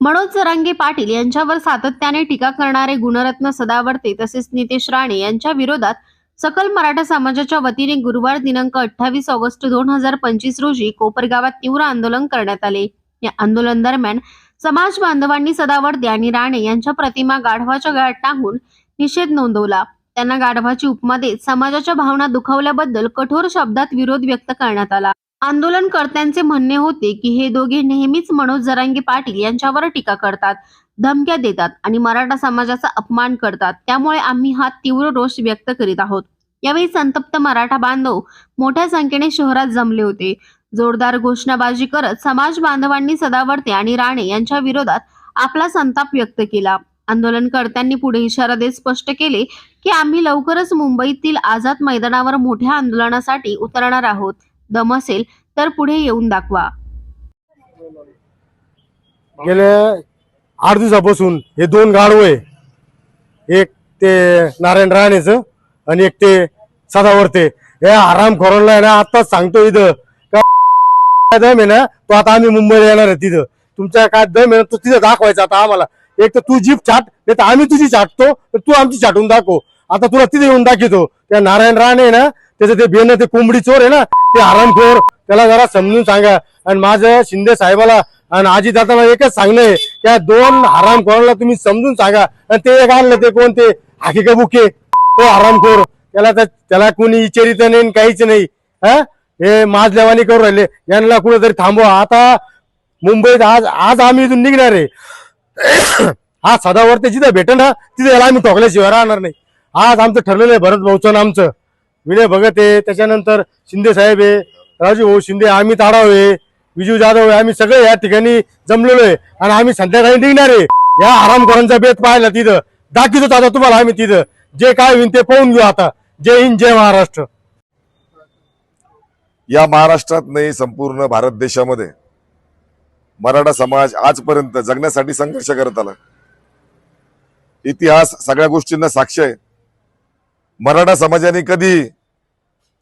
मनोज जरांगे पाटील यांच्यावर सातत्याने टीका करणारे गुणरत्न सदावर्ते तसेच नितेश राणे यांच्या विरोधात सकल मराठा समाजाच्या वतीने गुरुवार दिनांक अठ्ठावीस ऑगस्ट दोन हजार पंचवीस रोजी कोपरगावात तीव्र आंदोलन करण्यात आले. या आंदोलन दरम्यान समाज बांधवांनी सदावर्ते आणि राणे यांच्या प्रतिमा गाढवाच्या गळ्यात टांगून निषेध नोंदवला. त्यांना गाढवाची उपमा देत समाजाच्या भावना दुखावल्याबद्दल कठोर शब्दात विरोध व्यक्त करण्यात आला. आंदोलनकर्त्यांचे म्हणणे होते की हे दोघे नेहमीच मनोज जरांगे पाटील यांच्यावर टीका करतात धमक्या देतात आणि मराठा समाजाचा अपमान करतात. त्यामुळे आम्ही हा तीव्र रोष व्यक्त करीत आहोत. यावेळी संतप्त मराठा बांधव मोठ्या संख्येने शहरात जमले होते. जोरदार घोषणाबाजी करत समाज बांधवांनी सदावर्ते आणि राणे यांच्या विरोधात आपला संताप व्यक्त केला. आंदोलनकर्त्यांनी पुढे इशारा देत स्पष्ट केले की आम्ही लवकरच मुंबईतील आझाद मैदानावर मोठ्या आंदोलनासाठी उतरणार आहोत. दम असेल तर पुढे येऊन दाखवा. गेल्या आठ दिवसापासून हे दोन गाढव आहे. एक ते नारायण राणेचं आणि एक ते सदावर्ते. हे आराम खोरांना आहे ना आताच सांगतो इथं. का दम आहे ना तो आता आम्ही मुंबईला येणार आहे तिथं. तुमच्या काय दम आहे ना तो तिथं दाखवायचा आता आम्हाला. एक तर तू जीप छाट नाही तर आम्ही तुझी छाटतो तर तू आमची छाटून दाखव. आता तुला तिथे येऊन दाखवतो. त्या नारायण राणे आहे ना त्याचं ते बेन ते कोंबडी चोर आहे ना ते आरामखोर त्याला जरा समजून सांगा. आणि माझं शिंदे साहेबाला आणि आजी दादाला एकच सांगणं आहे त्या दोन हरामखोराला तुम्ही समजून सांगा. आणि ते एक आणलं ते कोण ते हाकी बुके? तो हरामखोर. त्याला तर त्याला कोणी इचारित नाही काहीच नाही. हा? हे माझल्यावानी करून राहिले. यांना कुठेतरी थांबवा. आता मुंबईत आज आज आम्ही इथून निघणार आहे. हा सदावरती जिथे भेटेल ना तिथे याला आम्ही ठोकल्याशिवाय राहणार नाही. आज आमचं ठरलेलं आहे भरत भाऊचं आमचं. विनय भगत आहे त्याच्यानंतर शिंदे साहेब आहे राजू भाऊ शिंदे आम्ही ताडाव आहे विजू जाधव आहे आम्ही सगळे या ठिकाणी जमलेलो आहे. आणि आम्ही संध्याकाळी निघणार आहे. या आरामखोरांचा बेत पाहिला तिथं. दाखवतो आता तुम्हाला आम्ही तिथं. जे काय होईल ते पाहून घेऊ आता. जय हिंद जय महाराष्ट्र. या महाराष्ट्रात नाही संपूर्ण भारत देशामध्ये. मराठा समाज आजपर्यंत जगण्यासाठी संघर्ष करत आला. इतिहास सगळ्या गोष्टींना साक्ष आहे. मराठा समाजाने कधी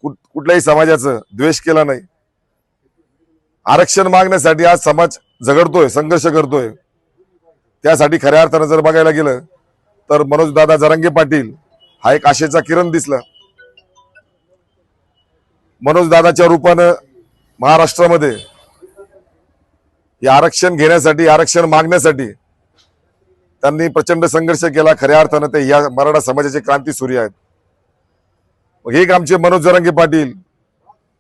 कुठ- कुठल्याही समाजाचं द्वेष केला नाही. आरक्षण मागण्यासाठी आज समाज झगडतोय संघर्ष करतोय. त्यासाठी खऱ्या अर्थानं जर बघायला गेलं तर मनोज दादा जरांगे पाटील हा एक आशेचा किरण दिसला. मनोज दादाच्या रूपानं महाराष्ट्रामध्ये हे आरक्षण घेण्यासाठी आरक्षण मागण्यासाठी त्यांनी प्रचंड संघर्ष केला. खऱ्या अर्थानं ते या मराठा समाजाचे क्रांती सूर्य आहेत. हे एक आमचे मनोज जरांगे पाटील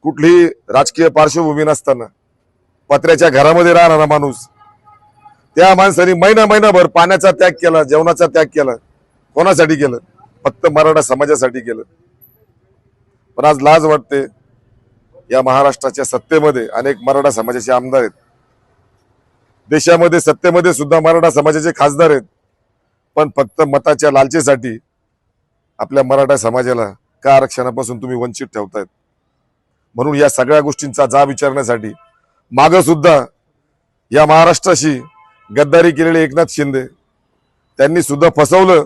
कुठलीही राजकीय पार्श्वभूमी नसताना पत्र्याच्या घरामध्ये राहणारा माणूस त्या माणसाने महिना महिनाभर पाण्याचा त्याग केला जेवणाचा त्याग केला कोणासाठी केलं? फक्त मराठा समाजासाठी केलं. पण आज लाज वाटते या महाराष्ट्राच्या सत्तेमध्ये अनेक मराठा समाजाचे आमदार आहेत. देशामध्ये सत्तेमध्ये सुद्धा मराठा समाजाचे खासदार आहेत. पण फक्त मताच्या लालचेसाठी आपल्या मराठा समाजाला का आरक्षणापासून तुम्ही वंचित ठेवतायत? म्हणून या सगळ्या गोष्टींचा जा विचारण्यासाठी माग सुद्धा या महाराष्ट्राशी गद्दारी केलेले एकनाथ शिंदे त्यांनी सुद्धा फसवलं.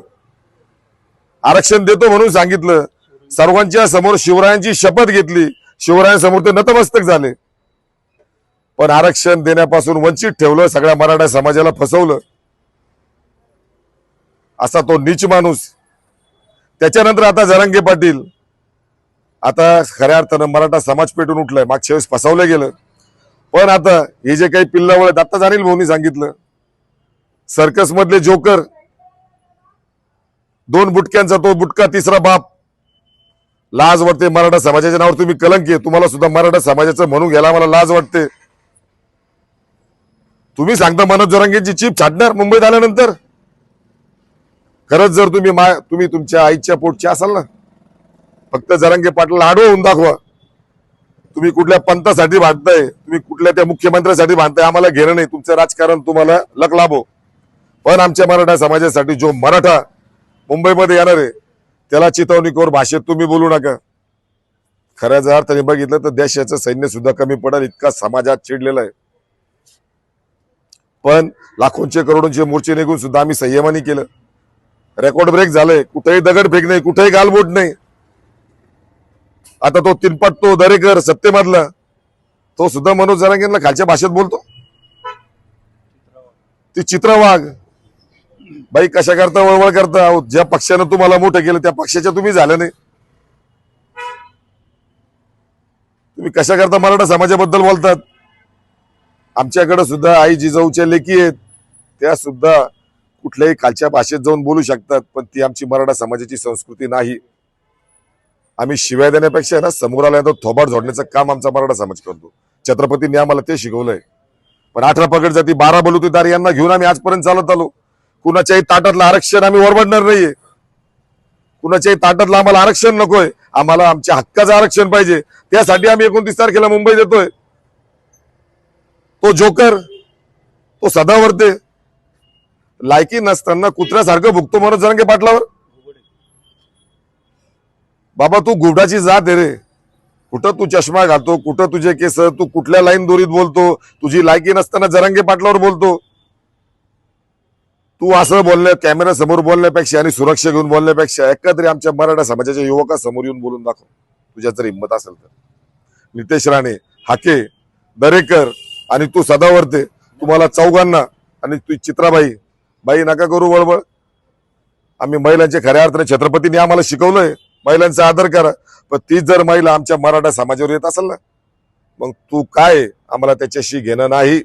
आरक्षण देतो म्हणून सांगितलं. सर्वांच्या समोर शिवरायांची शपथ घेतली. शिवरायांसमोर ते नतमस्तक झाले. पण आरक्षण देण्यापासून वंचित ठेवलं सगळ्या मराठा समाजाला फसवलं. असा तो नीच माणूस त्याच्यानंतर आता जरांगे पाटील. आता खऱ्या अर्थानं मराठा समाज पेटून उठलाय. मागच्या वेळेस फसवलं गेलं. पण आता हे जे काही पिल्लावळ आहेत, आता जाणील भाऊनी सांगितलं. सर्कस मधले जोकर दोन बुटक्यांचा तो बुटका तिसरा बाप. लाज वाटते मराठा समाजाच्या नावावर तुम्ही कलंक आहे. तुम्हाला सुद्धा मराठा समाजाचं म्हणून घ्यायला मला लाज वाटते. तुम्ही सांगता मनोज जरांगेची चीप छाटणार मुंबईत आल्यानंतर? खरंच जर तुम्ही मा तुम्ही तुमच्या आईच्या पोटचे असाल ना फक्त जरांगे पाटला आडवं होऊन दाखवा. तुम्ही कुठल्या पंथासाठी बांधताय तुम्ही कुठल्या त्या मुख्यमंत्र्यासाठी बांधताय आम्हाला घेणं नाही. तुमचं राजकारण तुम्हाला लक लाभो. पण आमच्या मराठा समाजासाठी जो मराठा मुंबईमध्ये येणार आहे त्याला चितवणीकोर भाषेत तुम्ही बोलू नका. खऱ्या जर अर्थाने बघितलं तर देशाचं सैन्य सुद्धा कमी पडेल इतका समाजात चिडलेला आहे. पण लाखोंचे करोडोंचे मोर्चे निघून सुद्धा आम्ही संयमाने केलं. रेकॉर्ड ब्रेक झालंय. कुठेही दगड फेक नाही कुठेही गालबोट नाही. आता तो तिनपट तो दरेकर सत्तेमधला तो सुद्धा मनोज जरांगेंना खालच्या भाषेत बोलतो. ती चित्र वाघ बाई कशा करता वळवळ करता? ज्या पक्षानं तुम्हाला मोठं केलं त्या पक्षाच्या तुम्ही झालं नाही. तुम्ही कशा करता मराठा समाजाबद्दल बोलतात? आमच्याकडे सुद्धा आई जिजाऊच्या लेखी आहेत. त्या सुद्धा कुठल्याही खालच्या भाषेत जाऊन बोलू शकतात पण ती आमची मराठा समाजाची संस्कृती नाही. आम्ही शिवाय देण्यापेक्षा ना समोर आल्यानंतर थोबाड झोडण्याचं काम आमचा मराठा समाज करतो. छत्रपतींनी आम्हाला ते शिकवलंय. पण अठरा पगड जाती बारा बलुतेदार यांना घेऊन आम्ही आजपर्यंत चालत आलो. कुणाच्याही ताटातलं आरक्षण आम्ही ओरबडणार नाहीये. कुणाच्याही ताटातलं आम्हाला आरक्षण नकोय. आम्हाला आमच्या हक्काचं आरक्षण पाहिजे. त्यासाठी आम्ही एकोणतीस तारखेला मुंबईत येतोय. तो जोकर तो सदावर्ते लायकी नसताना कुत्र्यासारखं भुगतो मनोज जरंगे पाटलावर? बाबा तू गुबडाची जात आहे रे. कुठं तू चष्मा घालतो? कुठं तुझे केस? तू कुठल्या लाईन दोरीत बोलतो? तुझी लायकी नसताना जरंगे पाटलावर बोलतो? तू असं बोलण्या कॅमेरा समोर बोलण्यापेक्षा आणि सुरक्षा घेऊन बोलण्यापेक्षा एकत्रित आमच्या मराठा समाजाच्या युवकासमोर येऊन बोलून दाखव. तुझ्या जर हिंमत असेल तर. नितेश राणे हाके दरेकर आणि तू सदावर्ते तुम्हाला चौघांना आणि तू चित्राबाई बाई नका करू वळवळ. आम्ही महिलांचे खऱ्या अर्थाने छत्रपतीने आम्हाला शिकवलंय. महिलांचा आदर करा. पण तीच जर महिला आमच्या मराठा समाजावर येत असेल ना मग तू काय आम्हाला त्याच्याशी घेणं नाही?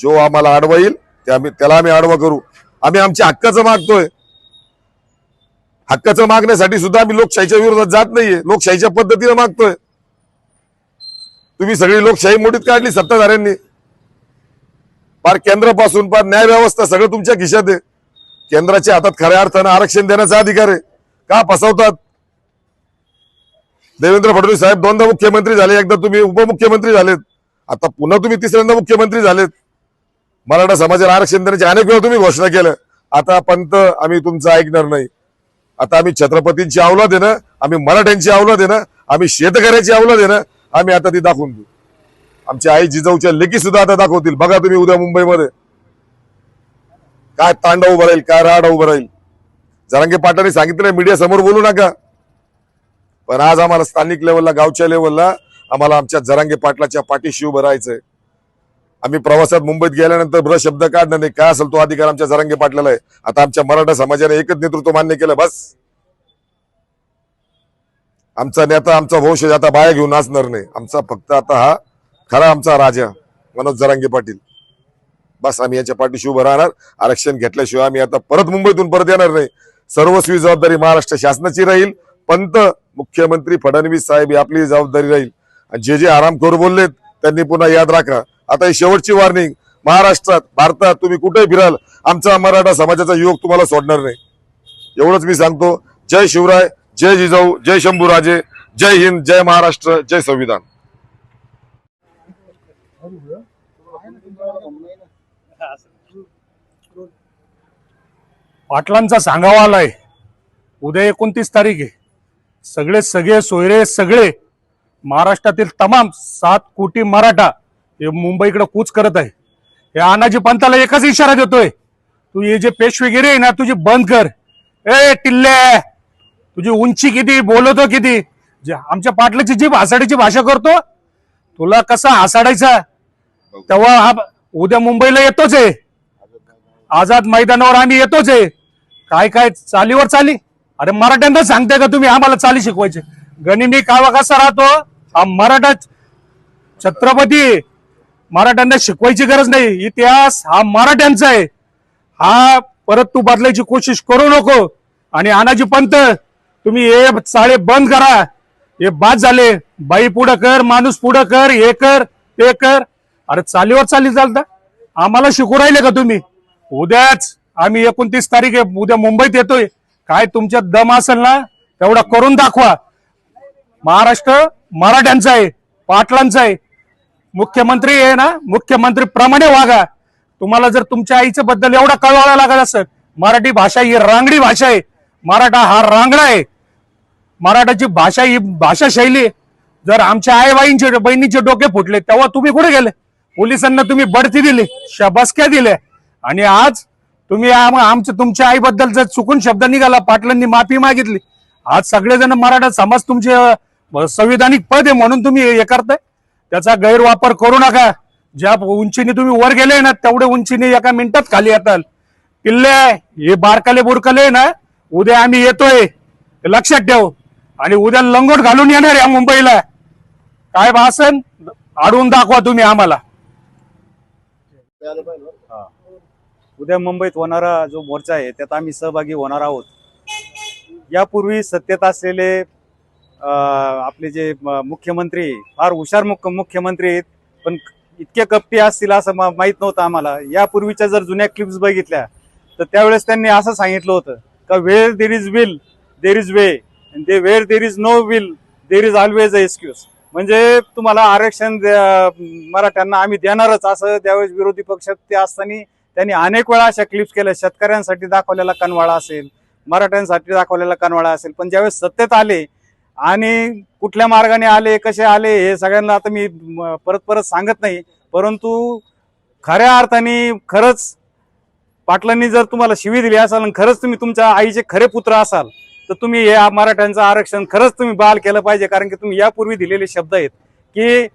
जो आम्हाला आडवा येईल ते आम्ही त्याला आम्ही आडवा करू. आम्ही आमच्या हक्काचं मागतोय. हक्काचं मागण्यासाठी सुद्धा आम्ही लोकशाहीच्या विरोधात जात नाहीये. लोकशाहीच्या पद्धतीने मागतोय. तुम्ही सगळी लोकशाही मोठीत काढली सत्ताधाऱ्यांनी. फार केंद्रापासून फार न्याय व्यवस्था सगळं तुमच्या खिशात आहे. केंद्राच्या हातात खऱ्या अर्थानं आरक्षण देण्याचा अधिकार आहे. का फसवतात? देवेंद्र फडणवीस साहेब दोनदा मुख्यमंत्री झाले एकदा तुम्ही उपमुख्यमंत्री झालेत. आता पुन्हा तुम्ही तिसऱ्यांदा मुख्यमंत्री झालेत. मराठा समाजाला आरक्षण देण्याची अनेक वेळा तुम्ही घोषणा केलं आता पंत आम्ही तुमचं ऐकणार नाही. आता आम्ही छत्रपतींची अवलाद देणं आम्ही मराठ्यांची अवलाद देणं आम्ही शेतकऱ्याची अवलाद देणं आम्ही आता ती दाखवून देऊ. आमच्या आई जिजाऊच्या लेखी सुद्धा आता दाखवतील. बघा तुम्ही उद्या मुंबईमध्ये. काय तांडव उभं राहील काय राडा उभं राहील. जरांगे पाटलांनी सांगितलं मीडिया समोर बोलू नका. पण आज आम्हाला स्थानिक लेवलला गावच्या लेवलला आम्हाला आमच्या जरांगे पाटलाच्या पाठीशी उभं राहायचंय. आम्ही प्रवासात मुंबईत गेल्यानंतर ब्र शब्द काढणं नाही. काय असेल तो अधिकार आमच्या जरांगे पाटलाला आहे. आता आमच्या मराठा समाजाने एकच नेतृत्व मान्य केलं बस. आमचा नेता आमचा वंशज आता बाया घेऊन नाचणार नाही. आमचा फक्त आता हा खरा आमचा राजा मनोज जरांगे पाटील. बस आम्ही याच्या पाठीशी उभं राहणार. आरक्षण घेतल्याशिवाय आम्ही आता परत मुंबईतून परत येणार नाही. सर्वस्वी जबाबदारी महाराष्ट्र शासनाची राहील. पंत मुख्यमंत्री फडणवीस साहेब ही आपली जबाबदारी राहील. आणि जे जे आरामखोर बोललेत त्यांनी पुन्हा याद राखा. आता ही शेवटची वॉर्निंग महाराष्ट्रात भारतात तुम्ही कुठे फिराल आमचा मराठा समाजाचा युवक तुम्हाला सोडणार नाही. एवढंच मी सांगतो. जय शिवराय जय जिजाऊ जय शंभूराजे जय हिंद जय महाराष्ट्र जय संविधान. पाटलांचा सांगावा आलाय. उद्या एकोणतीस तारीख आहे. सगळे सगळे सोयरे सगळे महाराष्ट्रातील तमाम सात कोटी मराठा हे मुंबईकडे कूच करत आहे. हे अनाजी पंताला एकच इशारा देतोय. तू हे जे पेशवेगिरी आहे ना तुझी बंद कर. ए टिल्ले! तुझी उंची किती बोलतो किती? जे आमच्या पाटलाची जी भासाडीची भाषा करतो तुला कसा हसाडायचा? तेव्हा हा उद्या मुंबईला येतोच आहे. आझाद मैदानावर आम्ही येतोच आहे. काय काय चालीवर चाली? अरे मराठ्यांना सांगते का तुम्ही? आम्हाला चाली शिकवायचे. गणिनी कावा कसा राहतो? हा मराठा छत्रपती मराठ्यांना शिकवायची गरज नाही. इतिहास हा मराठ्यांचा आहे. हा परत तू बदलायची कोशिश करू नको. आणि अनाजी पंत तुम्ही हे चाळे बंद करा. हे बाद झाले. बाई पुढं कर माणूस पुढं कर हे कर ते कर. अरे चालीवर चाली चालता आम्हाला शिकू राहिले का तुम्ही? उद्याच आम्ही एकोणतीस तारीख आहे उद्या मुंबईत येतोय. काय तुमच्या दम असेल ना तेवढा करून दाखवा. महाराष्ट्र मराठ्यांचा आहे पाटलांचा आहे. मुख्यमंत्री आहे ना मुख्यमंत्री प्रमाणे वागा. तुम्हाला जर तुमच्या आईच्या बद्दल एवढा कळवायला लागत असेल मराठी भाषा ही रांगडी भाषा आहे. मराठा हा रांगडा आहे. मराठाची भाषा ही भाषा शैली जर आमच्या आईबाईंचे बहिणीचे डोके फुटले तेव्हा तुम्ही कुठे गेले? पोलिसांना तुम्ही बढती दिली शबासक्या दिल्या. आणि आज तुम्ही आमच्या तुमच्या आईबद्दल जर चुकून शब्द निघाला पाटलांनी माफी मागितली आज सगळेजण मराठा समाज तुमचे संविधानिक पद आहे म्हणून तुम्ही हे करताय. त्याचा गैरवापर करू नका. ज्या उंचीने तुम्ही वर गेले ना तेवढे उंचीने एका मिनिटात खाली येताल. पिल्ले हे बारकाले बुरकाले ना उद्या आम्ही येतोय. लक्षात ठेव. आणि उद्या लंगोट घालून येणार या मुंबईला. काय भासन? अडवून दाखवा तुम्ही आम्हाला. उद्या मुंबईत होणारा जो मोर्चा आहे त्यात आम्ही सहभागी होणार आहोत. यापूर्वी सत्तेत असलेले आपले जे मुख्यमंत्री फार हुशार मुख्य मुख्यमंत्री आहेत पण इतके कपटी असतील असं माहीत माहीत नव्हतं आम्हाला. यापूर्वीच्या जर जुन्या क्लिप्स बघितल्या तर त्यावेळेस त्यांनी असं सांगितलं होतं का where there is will there is way they where there is no will there is always a excuse म्हणजे तुम्हाला आरक्षण मराठ्यांना आम्ही देणारच. असं त्यावेळेस विरोधी पक्षात ते असताना त्यांनी अनेक वेळा अशा क्लिप्स केल्या. शेतकऱ्यांसाठी दाखवलेला कनवाळा असेल मराठ्यांसाठी दाखवलेला कनवाळा असेल. पण ज्यावेळेस सत्तेत आले आणि कुठल्या मार्गाने आले कसे आले हे सगळ्यांना आता मी परत परत सांगत नाही. परंतु खऱ्या अर्थाने खरंच पाटलांनी जर तुम्हाला शिवी दिली असाल आणि खरंच तुम्ही तुमच्या आईचे खरे पुत्र असाल तर तुम्ही हे मराठ्यांचं आरक्षण खरंच तुम्ही बहाल केलं पाहिजे कारण की तुम्ही यापूर्वी दिलेले शब्द आहेत की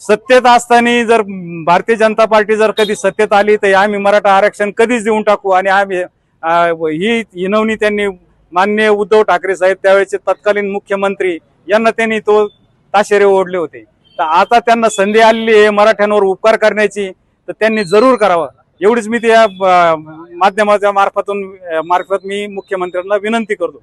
सत्तेत असताना जर भारतीय जनता पार्टी जर कधी सत्तेत आली तर आम्ही मराठा आरक्षण कधीच देऊन टाकू आणि आम्ही ही हिनवणी त्यांनी माननीय उद्धव ठाकरे साहेब त्यावेळेचे तत्कालीन मुख्यमंत्री यांना त्यांनी तो ताशेरे ओढले होते. तर आता त्यांना संधी आलेली आहे मराठ्यांवर उपकार करण्याची तर त्यांनी जरूर करावं. एवढीच मी त्या माध्यमाच्या मार्फतून मार्फत मी मुख्यमंत्र्यांना विनंती करतो.